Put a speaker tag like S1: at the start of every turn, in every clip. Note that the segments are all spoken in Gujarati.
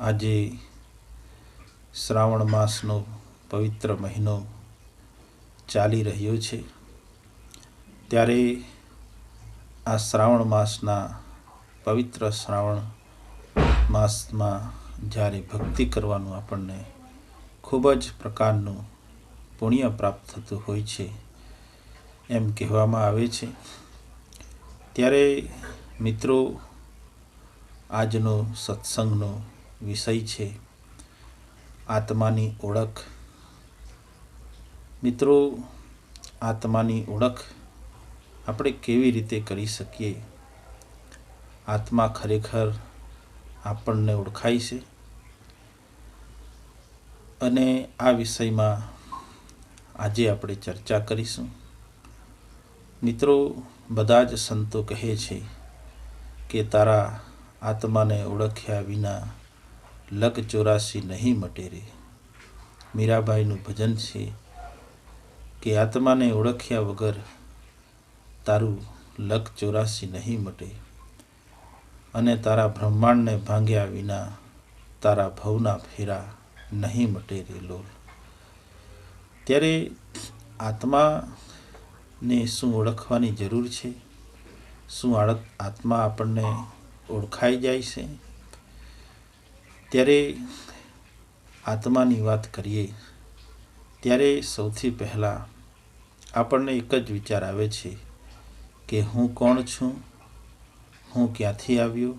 S1: આજે શ્રાવણ માસનો પવિત્ર મહિનો ચાલી રહ્યો છે. ત્યારે આ શ્રાવણ માસના પવિત્ર શ્રાવણ માસમાં જ્યારે ભક્તિ કરવાનું આપણને ખૂબ જ પ્રકારનું પુણ્ય પ્રાપ્ત થતું હોય છે એમ કહેવામાં આવે છે. ત્યારે મિત્રો, આજનો સત્સંગનો વિષય છે. આત્માની ઓળખ. મિત્રો, આત્માની ઓળખ આપણે કેવી રીતે કરી શકીએ? આત્મા ખરેખર આપણને ઓળખાય છે. અને આ વિષયમાં આજે આપણે ચર્ચા કરીશું. મિત્રો, બધા જ સંતો કહે છે કે તારા આત્માને ઓળખ્યા વિના લગ ચોરાસી નહીં મટે રે. મીરાબાઈનું ભજન છે કે આત્માને ઓળખ્યા વગર તારું લગ ચોરાસી નહીં મટે. અને તારા બ્રહ્માંડને ભાંગ્યા વિના તારા ભવના ફેરા નહીં મટે રે લોલ. ત્યારે આત્માને શું ઓળખવાની જરૂર છે? શું આત્મા આપણને ઓળખાઈ જાય છે? ત્યારે આત્માની વાત કરીએ, ત્યારે સૌથી પહેલાં આપણને એક જ વિચાર આવે છે કે હું કોણ છું, હું ક્યાંથી આવ્યો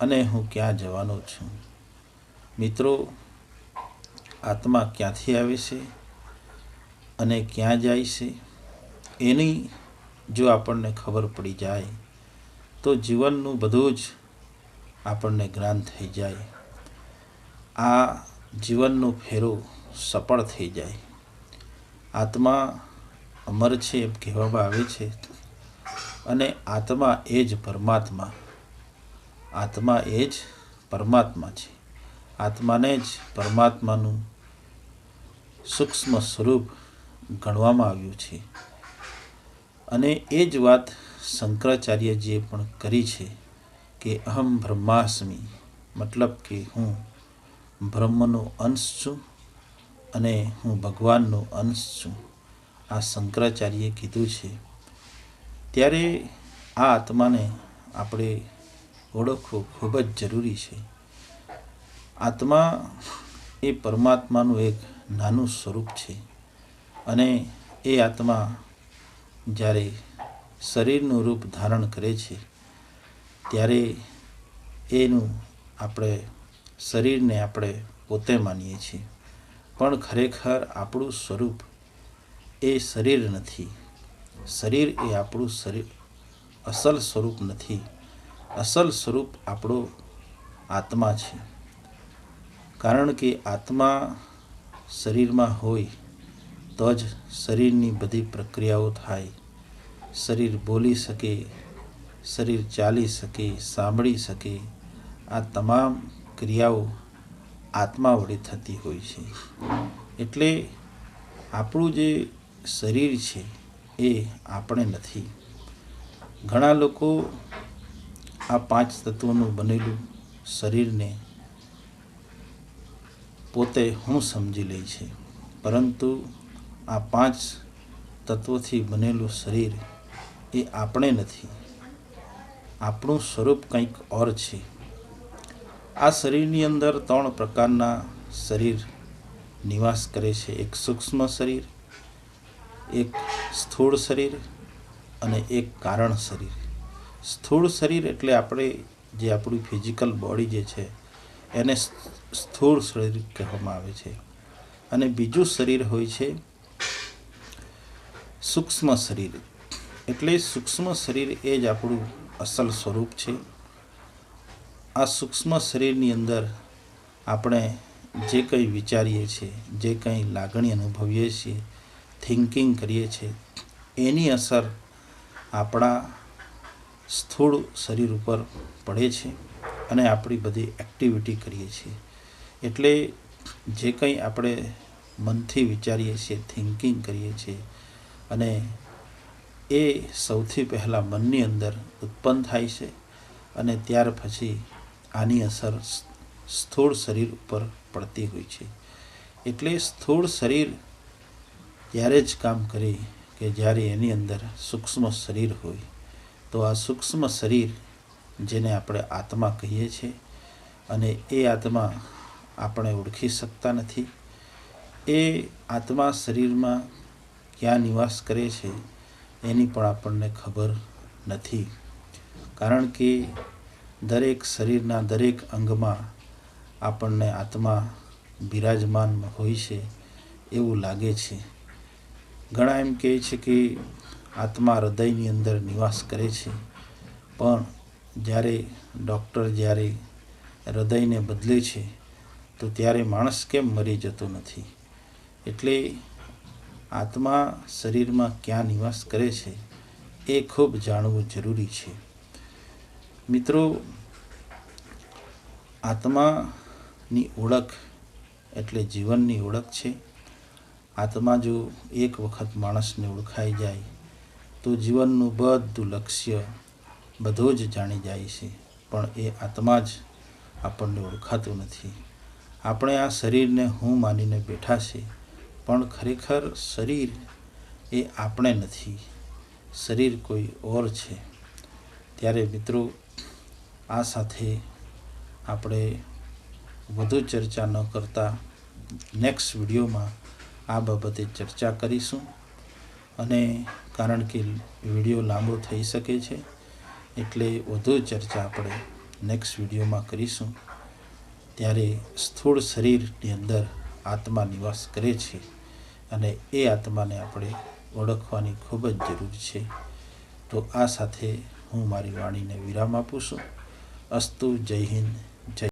S1: અને હું ક્યાં જવાનો છું. મિત્રો, આત્મા ક્યાંથી આવે છે અને ક્યાં જાય છે, એની જો આપણને ખબર પડી જાય, તો જીવનનું બધું જ આપણને જ્ઞાન થઈ જાય. આ જીવનનો ફેરો સફળ થઈ જાય. આત્મા અમર છે એમ કહેવામાં આવે છે. અને આત્મા એ જ પરમાત્મા. આત્મા એ જ પરમાત્મા છે. આત્માને જ પરમાત્માનું સૂક્ષ્મ સ્વરૂપ ગણવામાં આવ્યું છે. અને એ જ વાત શંકરાચાર્યજીએ પણ કરી છે કે અહમ બ્રહ્માસ્મી, મતલબ કે હું. બ્રહ્મનો અંશ છું અને હું ભગવાનનો અંશ છું. આ શંકરાચાર્યએ કીધું છે. ત્યારે આ આત્માને આપણે ઓળખવું ખૂબ જ જરૂરી છે. આત્મા એ પરમાત્માનું એક નાનું સ્વરૂપ છે અને એ આત્મા જ્યારે શરીરનું રૂપ ધારણ કરે છે, ત્યારે એનું આપણે શરીરને આપણે પોતે માનીએ છીએ. પણ ખરેખર આપણું સ્વરૂપ એ શરીર નથી. શરીર એ આપણું શરીર, અસલ સ્વરૂપ નથી. અસલ સ્વરૂપ આપણો આત્મા છે. કારણ કે આત્મા શરીરમાં હોય તો જ શરીરની બધી પ્રક્રિયાઓ થાય. શરીર બોલી શકે, શરીર ચાલી શકે, સાંભળી શકે. આ તમામ ક્રિયાઓ આત્મા વડે થતી હોય છે. એટલે આપણું જે શરીર છે એ આપણે નથી. ઘણા લોકો આ પાંચ તત્વોનું બનેલું શરીરને પોતે હું સમજી લે છે. પરંતુ આ પાંચ તત્વોથી બનેલું શરીર એ આપણે નથી. આપણું સ્વરૂપ કંઈક ઓર છે. આ શરીરની અંદર ત્રણ પ્રકારના શરીર નિવાસ કરે છે. એક સૂક્ષ્મ શરીર, એક સ્થૂળ શરીર અને એક કારણ શરીર. સ્થૂળ શરીર એટલે આપણે જે આપણું ફિઝિકલ બોડી જે છે, એને સ્થૂળ શરીર કહેવામાં આવે છે. અને બીજું શરીર હોય છે સૂક્ષ્મ શરીર. એટલે સૂક્ષ્મ શરીર એ જ આપણું અસલ સ્વરૂપ છે. આ સૂક્ષ્મ શરીરની અંદર આપણે જે કંઈ વિચારીએ છીએ, જે કંઈ લાગણી અનુભવીએ છીએ થિંકિંગ કરીએ છીએ, એની અસર આપણા સ્થૂળ શરીર ઉપર પડે છે અને આપણી બધી એક્ટિવિટી કરીએ છીએ. એટલે જે કંઈ આપણે મનથી વિચારીએ છીએ થિંકિંગ કરીએ છીએ અને એ સૌથી પહેલાં મનની અંદર ઉત્પન્ન થાય છે અને ત્યાર પછી આની અસર સ્થૂળ શરીર ઉપર પડતી હોય છે. એટલે સ્થૂળ શરીર ત્યારે જ કામ કરે કે જ્યારે એની અંદર સૂક્ષ્મ શરીર હોય. તો આ સૂક્ષ્મ શરીર જેને આપણે આત્મા કહીએ છીએ અને એ આત્મા આપણે ઓળખી શકતા નથી, એ આત્મા શરીરમાં ક્યાં નિવાસ કરે છે એની પણ આપણને ખબર નથી. કારણ કે દરેક શરીરના દરેક અંગમાં આપણને આત્મા બિરાજમાન હોય છે એવું લાગે છે. ઘણા એમ કહે છે કે આત્મા હૃદયની અંદર નિવાસ કરે છે. પણ જ્યારે ડૉક્ટર જ્યારે હૃદયને બદલે છે, તો ત્યારે માણસ કેમ મરી જતો નથી? એટલે આત્મા શરીરમાં ક્યાં નિવાસ કરે છે એ ખૂબ જાણવું જરૂરી છે. મિત્રો, આત્માની ઓળખ એટલે જીવનની ઓળખ છે. આત્મા જો એક વખત માણસને ઓળખાઈ જાય, તો જીવનનું બધું લક્ષ્ય બધો જ જાણી જાય છે. પણ એ આત્મા જ આપણને ઓળખાતું નથી. આપણે આ શરીરને હું માનીને બેઠા છે, પણ ખરેખર શરીર એ આપણે નથી. શરીર કોઈ ઓર છે. ત્યારે મિત્રો આ સાથે આપણે વધુ ચર્ચા ન કરતા નેક્સ્ટ વિડીયોમાં આ બાબતે ચર્ચા કરીશું. અને કારણ કે વીડિયો લાંબો થઈ શકે છે, એટલે વધુ ચર્ચા આપણે નેક્સ્ટ વિડીયોમાં કરીશું. ત્યારે સ્થૂળ શરીરની અંદર આત્મા નિવાસ કરે છે અને એ આત્માને આપણે ઓળખવાની ખૂબ જ જરૂર છે. તો આ સાથે હું મારી વાણીને વિરામ આપું છું. અસ્તુ જય હિન્દ